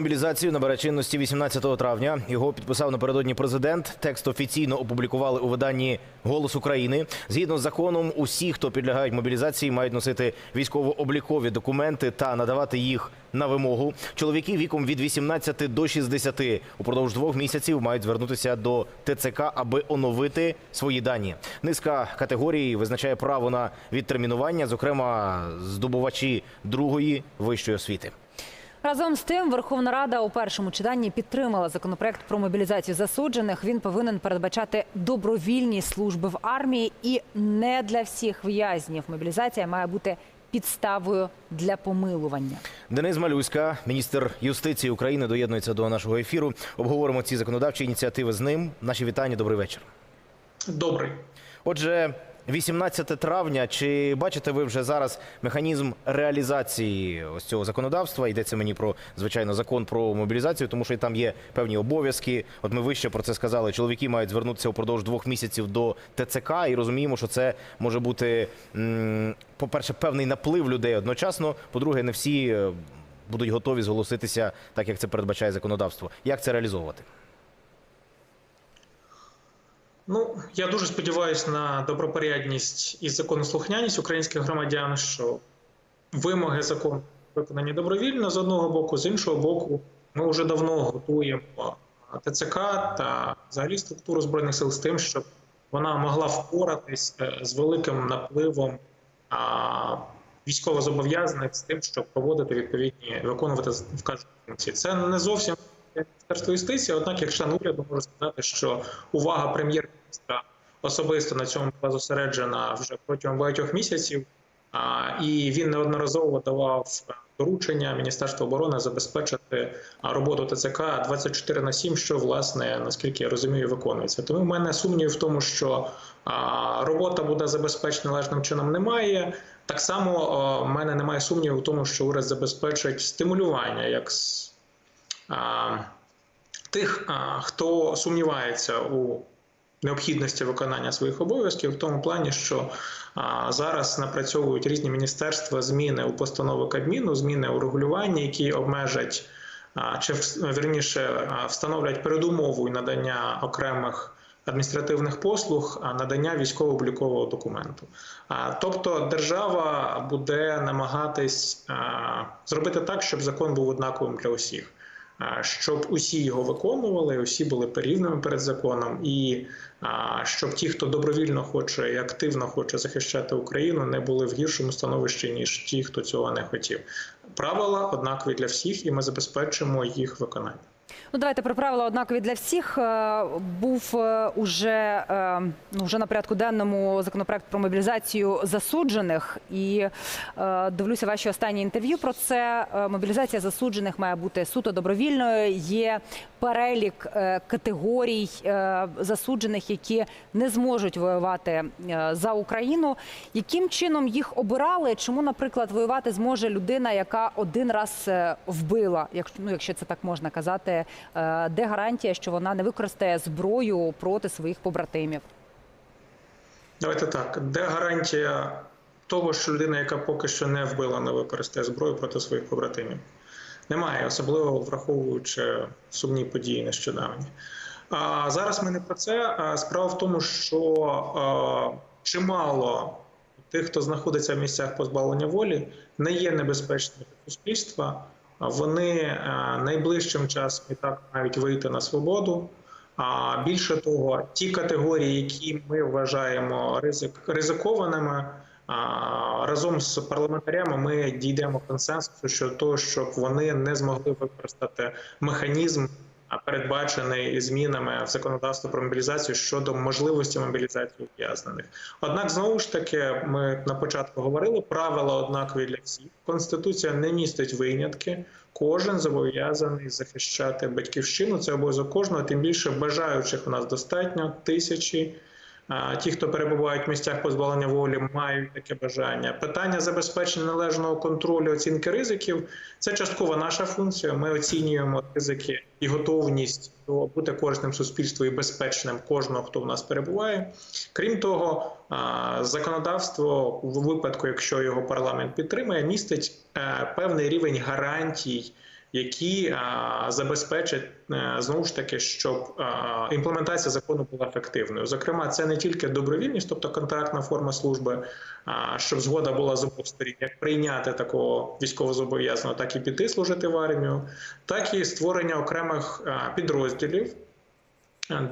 Мобілізацію набере чинності 18 травня. Його підписав напередодні президент. Текст офіційно опублікували у виданні Голос України. Згідно з законом, усі, хто підлягають мобілізації, мають носити військово-облікові документи та надавати їх на вимогу. Чоловіки віком від 18 до 60 упродовж двох місяців мають звернутися до ТЦК, аби оновити свої дані. Низка категорій визначає право на відтермінування, зокрема здобувачі другої вищої освіти. Разом з тим, Верховна Рада у першому читанні підтримала законопроект про мобілізацію засуджених. Він повинен передбачати добровільні служби в армії і не для всіх в'язнів. Мобілізація має бути підставою для помилування. Денис Малюська, міністр юстиції України, доєднується до нашого ефіру. Обговоримо ці законодавчі ініціативи з ним. Наші вітання. Добрий вечір. Добрий. Отже, 18 травня. Чи бачите ви вже зараз механізм реалізації ось цього законодавства? Йдеться мені про звичайно закон про мобілізацію, тому що і там є певні обов'язки. От ми вище про це сказали. Чоловіки мають звернутися упродовж двох місяців до ТЦК, і розуміємо, що це може бути, по-перше, певний наплив людей одночасно. По-друге, не всі е, будуть готові зголоситися, так як це передбачає законодавство. Як це реалізовувати? Ну я дуже сподіваюся на добропорядність і законослухняність українських громадян, що вимоги закону виконані добровільно з одного боку, з іншого боку, ми вже давно готуємо ТЦК та взагалі структуру збройних сил з тим, щоб вона могла впоратись е, з великим напливом військовозобов'язаних з тим, щоб проводити відповідні виконувати вказані функції. Це не зовсім Міністерство юстиції, однак, як член уряду, можу сказати, що увага прем'єр-міністра особисто на цьому була зосереджена вже протягом багатьох місяців, і він неодноразово давав доручення Міністерству оборони забезпечити роботу ТЦК 24 на 7, що власне наскільки я розумію, виконується. Тому в мене сумнів в тому, що робота буде забезпечена належним чином, немає. Так само в мене немає сумніву в тому, що уряд забезпечить стимулювання як тих, хто сумнівається у необхідності виконання своїх обов'язків, в тому плані, що зараз напрацьовують різні міністерства зміни у постанови Кабміну, зміни у регулюванні, які обмежать чи в- вірніше а, встановлять передумову надання окремих. Адміністративних послуг, надання військово-облікового документу. Тобто держава буде намагатись зробити так, щоб закон був однаковим для усіх, щоб усі його виконували, усі були порівними перед законом, і щоб ті, хто добровільно хоче і активно хоче захищати Україну, не були в гіршому становищі ніж ті, хто цього не хотів. Правила однакові для всіх, і ми забезпечимо їх виконання. Ну, давайте про правила однакові для всіх. Е, Був е, уже, е, ну, вже на порядку денному законопроект про мобілізацію засуджених. І дивлюся ваші останні інтерв'ю про це. Мобілізація засуджених має бути суто добровільною. Є перелік категорій засуджених, які не зможуть воювати за Україну. Яким чином їх обирали? Чому, наприклад, воювати зможе людина, яка один раз вбила, якщо ну, якщо це так можна казати, де гарантія, що вона не використає зброю проти своїх побратимів? Давайте так. Де гарантія того, що людина, яка поки що не вбила, не використає зброю проти своїх побратимів? Немає, особливо враховуючи сумні події нещодавні. А зараз ми не про це. Справа в тому, що а, чимало тих, хто знаходиться в місцях позбавлення волі, не є небезпечними для суспільства. Вони найближчим часом і так навіть вийти на свободу. А більше того, ті категорії, які ми вважаємо ризик ризикованими, разом з парламентарями ми дійдемо консенсусу щодо того, щоб вони не змогли використати механізм, передбачений змінами в законодавство про мобілізацію щодо можливості мобілізації ув'язнених. Однак, знову ж таки, ми на початку говорили, правила однакові для всіх. Конституція не містить винятки. Кожен зобов'язаний захищати батьківщину. Це обов'язок кожного. Тим більше бажаючих у нас достатньо тисячі. Ті, хто перебувають в місцях позбавлення волі, мають таке бажання. Питання забезпечення належного контролю оцінки ризиків це частково наша функція. Ми оцінюємо ризики і готовність до бути корисним суспільству і безпечним кожного, хто в нас перебуває. Крім того, законодавство у випадку, якщо його парламент підтримує, містить е, певний рівень гарантій які забезпечать е, знову ж таки, щоб імплементація закону була ефективною. Зокрема, це не тільки добровільність, тобто контрактна форма служби, щоб згода була з обох сторін, як прийняти такого військовозобов'язаного, так і піти служити в армію, так і створення окремих підрозділів.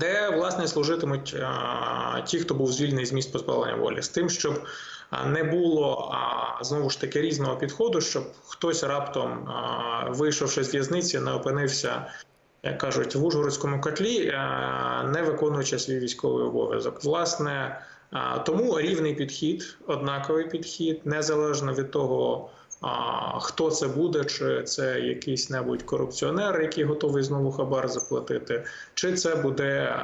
Де власне служитимуть а, ті, хто був звільнений з місць позбавлення волі, з тим, щоб не було знову ж таки різного підходу, щоб хтось раптом, а, вийшовши з в'язниці, не опинився, як кажуть, в Ужгородському котлі, не виконуючи свій військовий обов'язок. Власне, тому рівний підхід, однаковий підхід, незалежно від того. Хто це буде? Чи це якийсь небудь корупціонер, який готовий знову хабар заплатити, чи це буде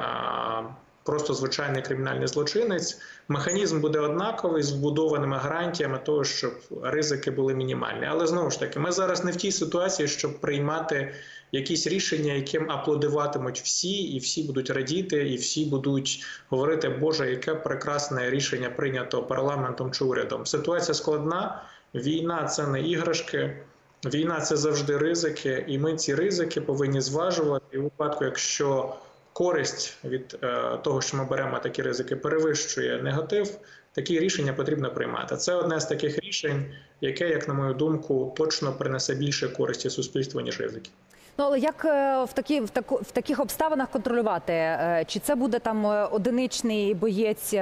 просто звичайний кримінальний злочинець? Механізм буде однаковий з вбудованими гарантіями того, щоб ризики були мінімальні. Але знову ж таки, ми зараз не в тій ситуації, щоб приймати якісь рішення, яким аплодуватимуть всі, і всі будуть радіти, і всі будуть говорити, Боже, яке прекрасне рішення прийнято парламентом чи урядом. Ситуація складна. Війна це не іграшки, війна це завжди ризики, і ми ці ризики повинні зважувати. І в випадку, якщо користь від е, того, що ми беремо такі ризики, перевищує негатив, такі рішення потрібно приймати. Це одне з таких рішень, яке, як на мою думку, точно принесе більше користі суспільству, ніж ризики. Ну але як е, в такі в таку в таких обставинах контролювати? Е, Чи це буде там е, одиничний боєць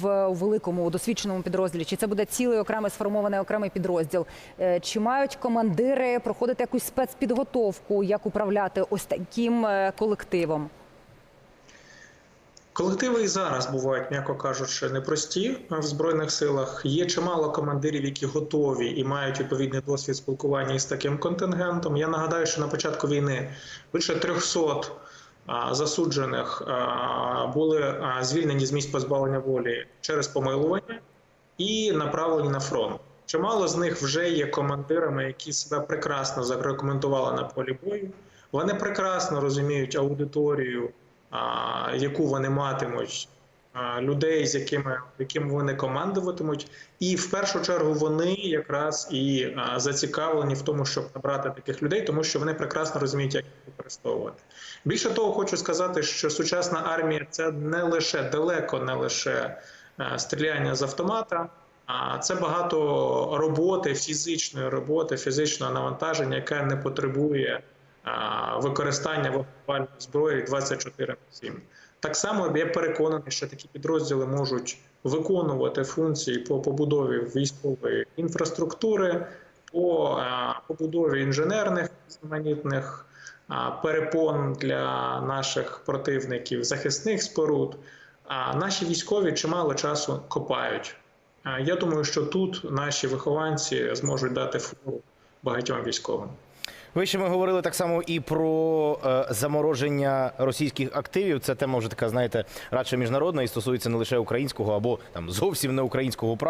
в у великому досвідченому підрозділі? Чи це буде цілий окремий сформований окремий підрозділ? Чи мають командири проходити якусь спецпідготовку, як управляти ось таким колективом? Колективи і зараз бувають, м'яко кажучи, непрості в збройних силах. Є чимало командирів, які готові і мають відповідний досвід спілкування із таким контингентом. Я нагадаю, що на початку війни більше 300 засуджених були звільнені з місць позбавлення волі через помилування і направлені на фронт. Чимало з них вже є командирами, які себе прекрасно зарекомендували на полі бою. Вони прекрасно розуміють аудиторію, яку вони матимуть, людей, з якими яким вони командуватимуть, і в першу чергу вони якраз і зацікавлені в тому, щоб набрати таких людей, тому що вони прекрасно розуміють, як їх використовувати. Більше того, хочу сказати, що сучасна армія це не лише далеко, не лише е, стріляння з автомата. А це багато роботи, фізичної роботи, фізичного навантаження, яке не потребує використання вогнепальної зброї 24 на 7. Так само я переконаний, що такі підрозділи можуть виконувати функції по побудові військової інфраструктури, по побудові інженерних різноманітних перепон для наших противників, захисних споруд. Наші військові чимало часу копають. Я думаю, що тут наші вихованці зможуть дати фору багатьом військовим. Ви ще ми говорили так само і про е, замороження російських активів. Це тема вже така, знаєте, радше міжнародна і стосується не лише українського або там зовсім не українського права.